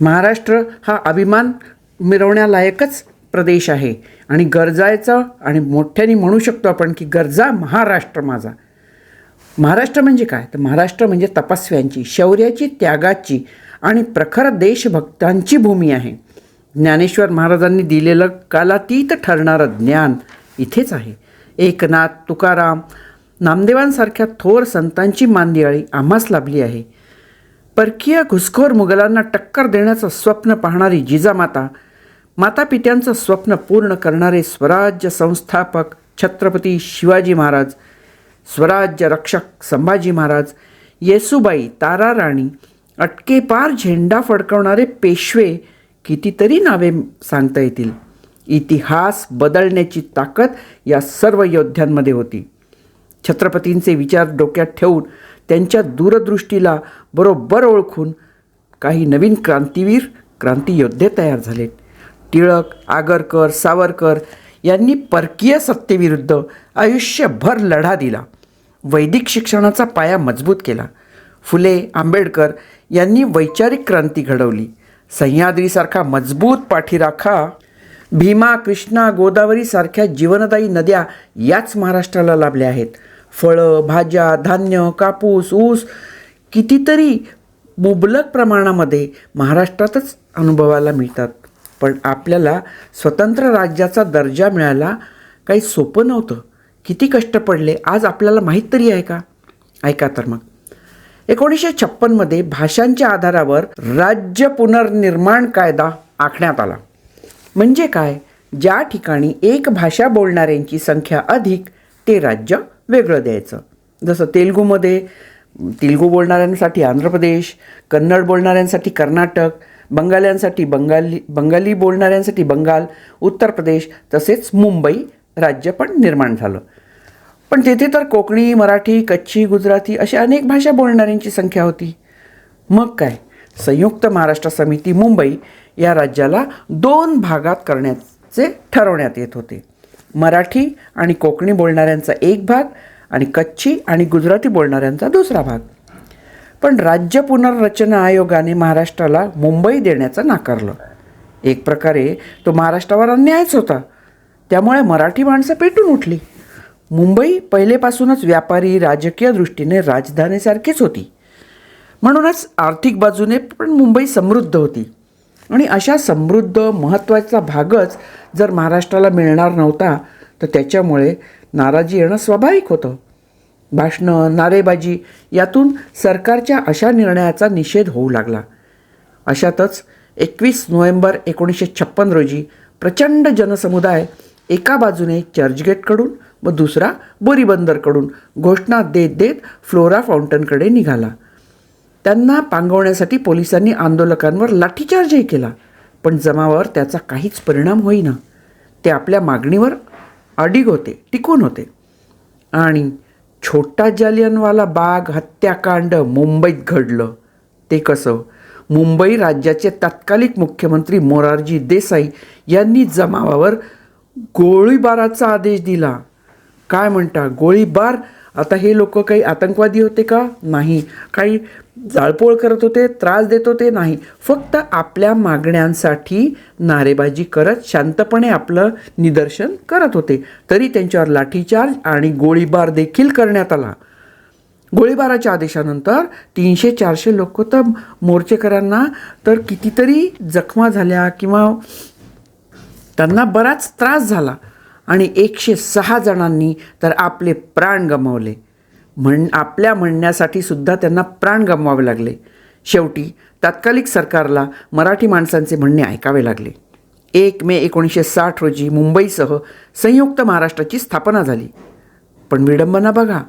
महाराष्ट्र महाराष्ट्र हा अभिमान मिरवण्यालायकच प्रदेश आहे. आणि गरजायचं आणि मोठ्याने म्हणू शकतो आपण की गरजा महाराष्ट्र माझा. महाराष्ट्र म्हणजे काय? तर महाराष्ट्र म्हणजे तपस्व्यांची शौर्याची त्यागाची आणि प्रखर देशभक्तांची भूमी आहे. ज्ञानेश्वर महाराजांनी दिलेलं कालातीत ठरणारं ज्ञान इथेच आहे. एकनाथ तुकाराम नामदेवांसारख्या थोर संतांची मांदियाळी आम्हास लाभली आहे. परकीय घुसखोर मुघलांना टक्कर देण्याचं स्वप्न पाहणारी जिजामाता मातापित्यांचं स्वप्न पूर्ण करणारे स्वराज्य संस्थापक छत्रपती शिवाजी महाराज स्वराज्य रक्षक संभाजी महाराज येसुबाई तारा राणी अटकेपार झेंडा फडकवणारे पेशवे कितीतरी नावे सांगता येतील. इतिहास बदलण्याची ताकद या सर्व योद्ध्यांमध्ये होती. छत्रपतींचे विचार डोक्यात ठेवून त्यांच्या दूरदृष्टीला बरोबर ओळखून काही नवीन क्रांतीवीर क्रांतीयोद्धे तयार झालेत टिळक आगरकर सावरकर यांनी परकीय सत्तेविरुद्ध आयुष्यभर लढा दिला. वैदिक शिक्षणाचा पाया मजबूत केला. फुले आंबेडकर यांनी वैचारिक क्रांती घडवली. सह्याद्रीसारखा मजबूत पाठीराखा भीमा कृष्णा गोदावरीसारख्या जीवनदायी नद्या याच महाराष्ट्राला लाभल्या आहेत. फळं भाज्या धान्य कापूस ऊस कितीतरी मुबलक प्रमाणामध्ये महाराष्ट्रातच अनुभवायला मिळतात. पण आपल्याला स्वतंत्र राज्याचा दर्जा मिळायला काही सोपं नव्हतं. किती कष्ट पडले आज आपल्याला माहीत तरी आहे का? ऐका तर मग. एकोणीसशे छप्पनमध्ये भाषांच्या आधारावर राज्य पुनर्निर्माण कायदा आखण्यात आला. म्हणजे काय? ज्या ठिकाणी एक भाषा बोलणाऱ्यांची संख्या अधिक ते राज्य वेगळं द्यायचं. जसं तेलगूमध्ये तेलगू बोलणाऱ्यांसाठी आंध्र प्रदेश कन्नड बोलणाऱ्यांसाठी कर्नाटक बंगाल्यांसाठी बंगाली बंगाली बोलणाऱ्यांसाठी बंगाल उत्तर प्रदेश तसेच मुंबई राज्य पण निर्माण झालं. पण तेथे तर कोकणी मराठी कच्छी गुजराती अशी अनेक भाषा बोलणाऱ्यांची संख्या होती. मग काय? संयुक्त महाराष्ट्र समिती मुंबई या राज्याला दोन भागात करण्याचे ठरवण्यात येत होते. मराठी आणि कोकणी बोलणाऱ्यांचा एक भाग आणि कच्छी आणि गुजराती बोलणाऱ्यांचा दुसरा भाग. पण राज्य पुनर्रचना आयोगाने महाराष्ट्राला मुंबई देण्याचं नाकारलं. एक प्रकारे तो महाराष्ट्रावर अन्यायच होता. त्यामुळे मराठी माणसं पेटून उठली. मुंबई पहिलेपासूनच व्यापारी राजकीय दृष्टीने राजधानीसारखीच होती. म्हणूनच आर्थिक बाजूने पण मुंबई समृद्ध होती. आणि अशा समृद्ध महत्त्वाचा भागच जर महाराष्ट्राला मिळणार नव्हता तर त्याच्यामुळे नाराजी येणं स्वाभाविक होतं. भाषणं नारेबाजी यातून सरकारच्या अशा निर्णयाचा निषेध होऊ लागला. अशातच एकवीस नोव्हेंबर एकोणीसशे छप्पन रोजी प्रचंड जनसमुदाय एका बाजूने चर्चगेटकडून व दुसरा बोरीबंदरकडून घोषणा देत देत फ्लोरा फाउंटनकडे निघाला. त्यांना पांगवण्यासाठी पोलिसांनी आंदोलकांवर लाठीचार्जही केला. पण जमावावर त्याचा काहीच परिणाम होईना. ते आपल्या मागणीवर अडीग होते टिकून होते. आणि छोटा जालियनवाला बाग हत्याकांड मुंबईत घडलं. ते कसं? मुंबई राज्याचे तत्कालिक मुख्यमंत्री मोरारजी देसाई यांनी जमावावर गोळीबाराचा आदेश दिला. काय म्हणता? गोळीबार? आता हे लोक काही आतंकवादी होते का? नाही. काही जाळपोळ करत होते त्रास देत होते? नाही. फक्त आपल्या मागण्यांसाठी नारेबाजी करत शांतपणे आपलं निदर्शन करत होते. तरी त्यांच्यावर लाठीचार्ज आणि गोळीबार देखील करण्यात आला. गोळीबाराच्या आदेशानंतर तीनशे चारशे लोक तर मोर्चेकऱ्यांना तर कितीतरी जखमा झाल्या किंवा त्यांना बराच त्रास झाला आणि एकशे सहा जणांनी तर आपले प्राण गमावले. म्हण आपल्या म्हणण्यासाठी सुद्धा त्यांना प्राण गमवावे लागले. शेवटी तात्कालिक सरकारला मराठी माणसांचे म्हणणे ऐकावे लागले. एक मे एकोणीसशे साठ रोजी मुंबईसह संयुक्त महाराष्ट्राची स्थापना झाली. पण विडंबना बघा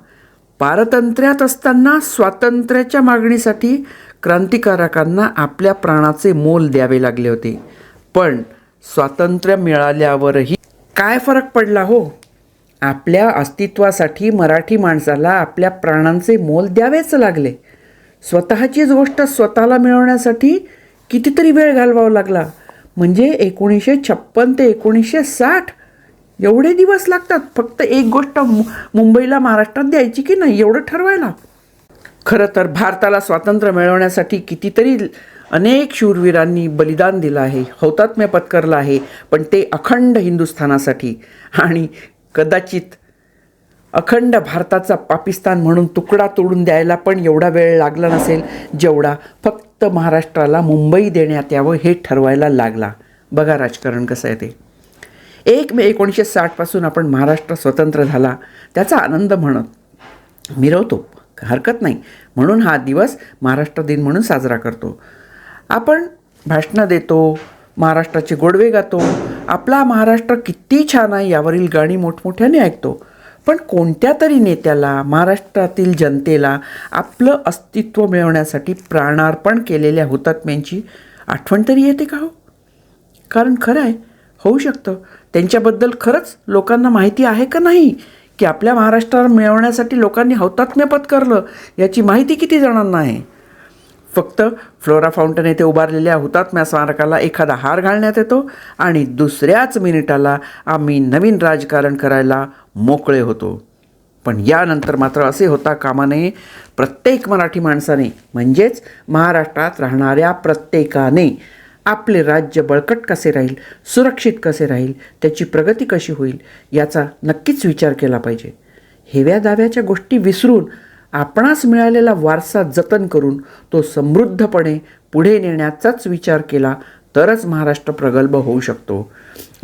पारतंत्र्यात असताना स्वातंत्र्याच्या मागणीसाठी क्रांतिकारकांना आपल्या प्राणाचे मोल द्यावे लागले होते. पण स्वातंत्र्य मिळाल्यावरही काय फरक पडला हो? आपल्या अस्तित्वासाठी मराठी माणसाला आपल्या प्राणांचे मोल द्यावेच लागले. स्वतःचीच गोष्ट स्वतःला मिळवण्यासाठी कितीतरी वेळ घालवावा लागला. म्हणजे एकोणीसशे छप्पन ते एकोणीसशे साठ एवढे दिवस लागतात फक्त एक गोष्ट मु मुंबईला महाराष्ट्रात द्यायची की नाही एवढं ठरवायला? खरं तर भारताला स्वातंत्र्य मिळवण्यासाठी कितीतरी अनेक शूरवीरांनी बलिदान दिलं आहे हौतात्म्य पत्करलं आहे पण ते अखंड हिंदुस्थानासाठी आणि कदाचित अखंड भारताचा पाकिस्तान म्हणून तुकडा तोडून द्यायला पण एवढा वेळ लागला नसेल जेवढा फक्त महाराष्ट्राला मुंबई देण्यात यावं हे ठरवायला लागला. बघा राजकारण कसं आहे ते. एक मे एकोणीसशे साठपासून आपण महाराष्ट्र स्वतंत्र झाला त्याचा आनंद म्हणत मिरवतो. हरकत नाही. म्हणून हा दिवस महाराष्ट्र दिन म्हणून साजरा करतो. आपण भाषणं देतो महाराष्ट्राचे गोडवे गातो. आपला महाराष्ट्र किती छान आहे यावरील गाणी मोठमोठ्याने ऐकतो. पण कोणत्या तरी नेत्याला महाराष्ट्रातील जनतेला आपलं अस्तित्व मिळवण्यासाठी प्राणार्पण केलेल्या हुतात्म्यांची आठवण तरी येते का हो? कारण खरं आहे होऊ शकतं. त्यांच्याबद्दल खरंच लोकांना माहिती आहे का नाही? की आपल्या महाराष्ट्राला मिळवण्यासाठी लोकांनी हौतात्म्य पत्करलं याची माहिती किती जणांना आहे? फक्त फ्लोरा फाउंटन येथे उभारलेल्या हुतात्म्या स्मारकाला एखादा हार घालण्यात येतो आणि दुसऱ्याच मिनिटाला आम्ही नवीन राजकारण करायला मोकळे होतो. पण यानंतर मात्र असे होता कामा नये. प्रत्येक मराठी माणसाने म्हणजेच महाराष्ट्रात राहणाऱ्या प्रत्येकाने आपले राज्य बळकट कसे राहील सुरक्षित कसे राहील त्याची प्रगती कशी होईल याचा नक्कीच विचार केला पाहिजे. हेव्या दाव्याच्या गोष्टी विसरून आपणास मिळालेला वारसा जतन करून तो समृद्धपणे पुढे नेण्याचाच विचार केला तरच महाराष्ट्र प्रगल्भ होऊ शकतो.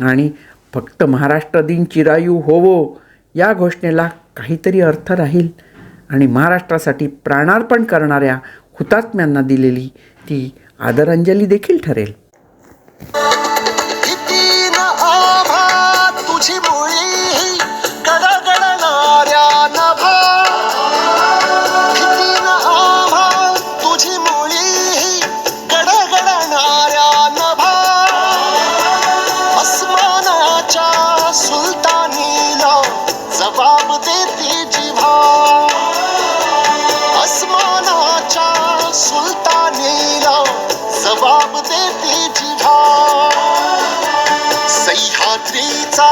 आणि फक्त महाराष्ट्र दिन चिरायू होवो या घोषणेला काहीतरी अर्थ राहील. आणि महाराष्ट्रासाठी प्राणार्पण करणाऱ्या हुतात्म्यांना दिलेली ती आदरांजली देखील ठरेल. सह्याद्रीचा